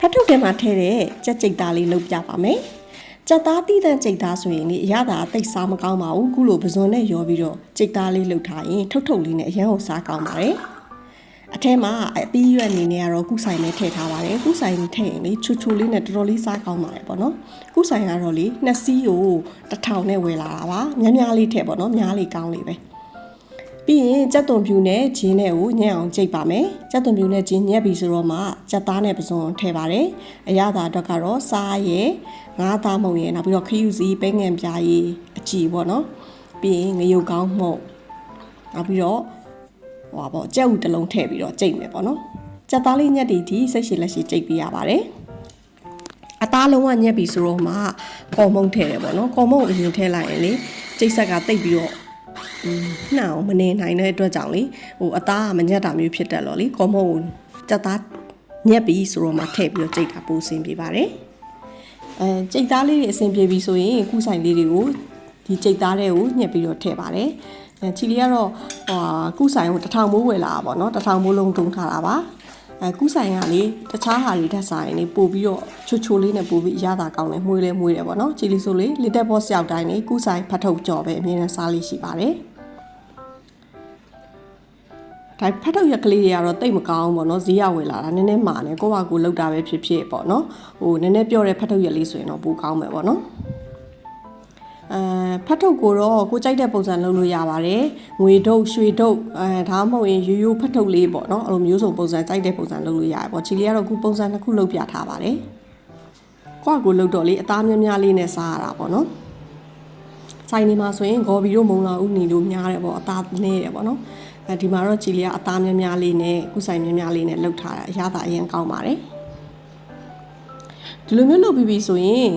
ဖတ်ထုတ်ထဲမှာထည့်တဲ့ကြက်ကြိတ်သားလေးလုပ်ပြပါမယ်ကြက်သားတီးတဲ့ကြိတ်သားဆိုရင်လေအရသာအသိပ်စားမကောင်းပါဘူးခုလိုပဇွန်နဲ့ရောပြီးတော့ကြိတ်သားလေးလုပ်ထားရင်ထုတ်ထုတ်လေးနဲ့အရန်ကိုစားကောင်းပါတယ်အထဲမှာအသီးရွက်အနေနဲ့ကတော့ကုဆိုင်နဲ့ထည့်ထားပါတယ်ကုဆိုင်ထည့်ရင်လေချူချူလေးနဲ့တော်တော်လေးစားကောင်းပါတယ်ပေါ့နော်ကုဆိုင်ကတော့လေနှစ်စီးကိုတစ်ထောင်နဲ့ဝယ်လာတာပါများများလေးထည့်ပေါ့နော်များလေးကောင်းလေးပဲ ပြီးရင်ကြက်သွန်ဖြူနဲ့ဂျင်းနဲ့ကိုညံ့အောင်ကြိတ်ပါမယ်ကြက်သွန်ဖြူနဲ့ဂျင်းညက်ပြီဆိုတော့မှကြက်သားနဲ့ပစုံထည့်ပါတယ်အရသာအတွက်ကတော့စားရယ်ငါးသားမုံရယ်နောက်ပြီးတော့ခရူစီပဲငံပြားရည်အကြည်ပေါ့နော်ပြီးရင်ငရုတ်ကောင်းမှုန့်နောက်ပြီးတော့ဟိုပါပေါ့ကြက်ဥတစ်လုံးထည့်ပြီးတော့ကြိတ်မယ်ပေါ့နော်ကြက်သားလေးညက်တီဒီစိတ်ရှိလက်ရှိကြိတ်ပေးရပါတယ်အသားလုံးဝညက်ပြီဆိုတော့မှကော်မုံထည့်တယ်ပေါ့နော်ကော်မုံအရင်ထည့်လိုက်ရင်လေကျိတ်ဆက်ကတိတ်ပြီးတော့ နှောင်မနေနိုင်တဲ့အတွက်ကြောင့်လေဟိုအသားကမညက်တာမျိုးဖြစ်တတ်တော့လေကောမုံကိုကြက်သားညက်ပြီးဆိုတော့မှထည့်ပြီးတော့ကြိတ်တာပိုအဆင်ပြေပါတယ်အဲကြိတ်သားလေးတွေအဆင်ပြေပြီဆိုရင်ကုဆိုင်လေးတွေကိုဒီကြိတ်သားတွေကိုညက်ပြီးတော့ထည့်ပါတယ်အဲချီလီကတော့ဟိုဟာကုဆိုင်ကိုတစ်ထောင်မိုးဝယ်လာတာပေါ့နော်တစ်ထောင်မိုးလုံးတုံးထားတာပါ အဲကုဆိုင်ကလေတခြားဟာတွေတက်ဆိုင်နေပို့ပြီးတော့ချိုချိုလေးနဲ့ပို့ပြီးအရသာကောင်းတယ်မှုေးလဲမှုေးတယ်ပေါ့နော်ချီလီဆိုလေလီတက်ဘော့စ်ရောက်တိုင်းနေကုဆိုင်ဖတ်ထုတ်ကြော်ပဲအမြဲတမ်းစားလေးရှိပါတယ်ဒါဖတ်ထုတ်ရက်ကလေးတွေကတော့တိတ်မကောင်းဘူးပေါ့နော်ဈေးရဝယ်လာတာနည်းနည်းမာနေကိုယ့်ဘာကိုယ်လောက်တာပဲဖြစ်ဖြစ်ပေါ့နော်ဟိုနည်းနည်းပြောတဲ့ဖတ်ထုတ်ရက်လေးဆိုရင်တော့ပိုကောင်းမယ်ပေါ့နော် အဲဖတ်ထုတ်ကိုတော့ကိုကြိုက်တဲ့ပုံစံလုပ်လို့ရပါတယ်ငွေထုတ်ရွှေထုတ်အဲဒါမှမဟုတ်ရင်ရိုးရိုးဖတ်ထုတ်လေးပေါ့နော်အဲ့လိုမျိုးစုံပုံစံကြိုက်တဲ့ပုံစံလုပ်လို့ရတယ်ပေါ့ချီလေးကတော့ခုပုံစံတစ်ခုလုပ်ပြထားပါတယ်ကိုယ့်ကိုယ်လုပ်တော့လေအသားများများလေးနဲ့စားရတာပေါ့နော်ဆိုင်နေမှာဆိုရင်ဂေါ်ဘီတို့မုံလာဦးနေလို့များတယ်ပေါ့အသားနည်းတယ်ပေါ့နော်အဲဒီမှာတော့ကြည်လီကအသားများများလေးနဲ့ကုဆိုင်များများလေးနဲ့လှုပ်ထားတာအရသာအရင်ကောင်းပါတယ်ဒီလိုမျိုးလုပ်ပြီးပြီဆိုရင်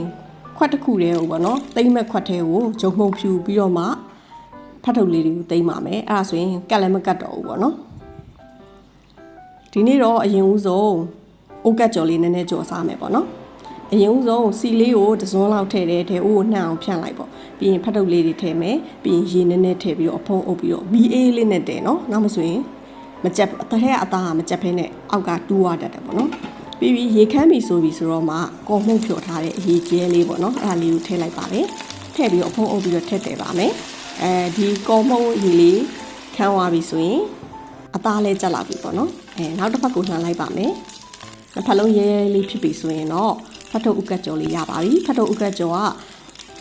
ခွက်တစ်ခုတည်းဟိုပေါ့နော်တိမ့်မဲ့ခွက်ထဲကိုဂျုံမှုန်ဖြူပြီးတော့မှဖတ်ထုတ်လေးတွေကိုတိမ့်ပါမယ်အဲ့ဒါဆိုရင်ကတ်လည်းမကတ်တော့ဘူးပေါ့နော်ဒီနေ့တော့အရင်ဦးဆုံးအိုးကတ်ကြော်လေးနည်းနည်းကြော်စားမယ်ပေါ့နော်အရင်ဦးဆုံးစီလေးကိုတစ်စွန်းလောက်ထည့်တယ်ထဲအိုးကိုနှံ့အောင်ဖြန့်လိုက်ပေါ့ပြီးရင်ဖတ်ထုတ်လေးတွေထည့်မယ်ပြီးရင်ရေနည်းနည်းထည့်ပြီးတော့အဖုံးအုပ်ပြီးတော့မီအေးလေးနဲ့တည်နော်နောက်မဆိုရင်မကြက်အထက်ကအသားကမကြက်ဖဲနဲ့အောက်ကတူးရတတ်တယ်ပေါ့နော် ပြီးပြီးရေခမ်းပြီဆိုပြီဆိုတော့မှကော်မှုန့်ဖြော်ထားတဲ့အရေကျဲလေးပေါ့နော်အဲ့ဒါလေးကိုထည့်လိုက်ပါမယ်ထည့်ပြီးတော့အဖုံးအုပ်ပြီးတော့ထည့်တယ်ပါမယ်အဲဒီကော်မှုန့်ရေလေးခမ်းသွားပြီဆိုရင်အသားလေးကြက်လာပြီပေါ့နော်အဲနောက်တစ်ဖက်ကိုလှန်လိုက်ပါမယ်တစ်ဖက်လုံးရဲရဲလေးဖြစ်ပြီဆိုရင်တော့ဖတ်ထုတ်ဥကတ်ကြော်လေးရပါပြီဖတ်ထုတ်ဥကတ်ကြော်က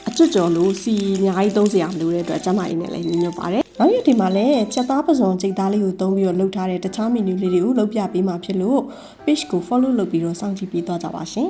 အကျွတ်ကြော်လို့စီအများကြီးသုံးစရာမလိုတဲ့အတွက်ကျမကြီးနဲ့လည်းညညွတ်ပါတယ် နောက်ရက်ဒီမှာလည်းချက်သားပစုံကြိတ်သားလေးကိုသုံးပြီးတော့လုပ်ထားတဲ့တခြားမီနူလေးတွေကိုလုပ်ပြပေးမှာဖြစ်လို့ page ကို follow လုပ်ပြီးတော့စောင့်ကြည့်ပေးသွားကြပါရှင်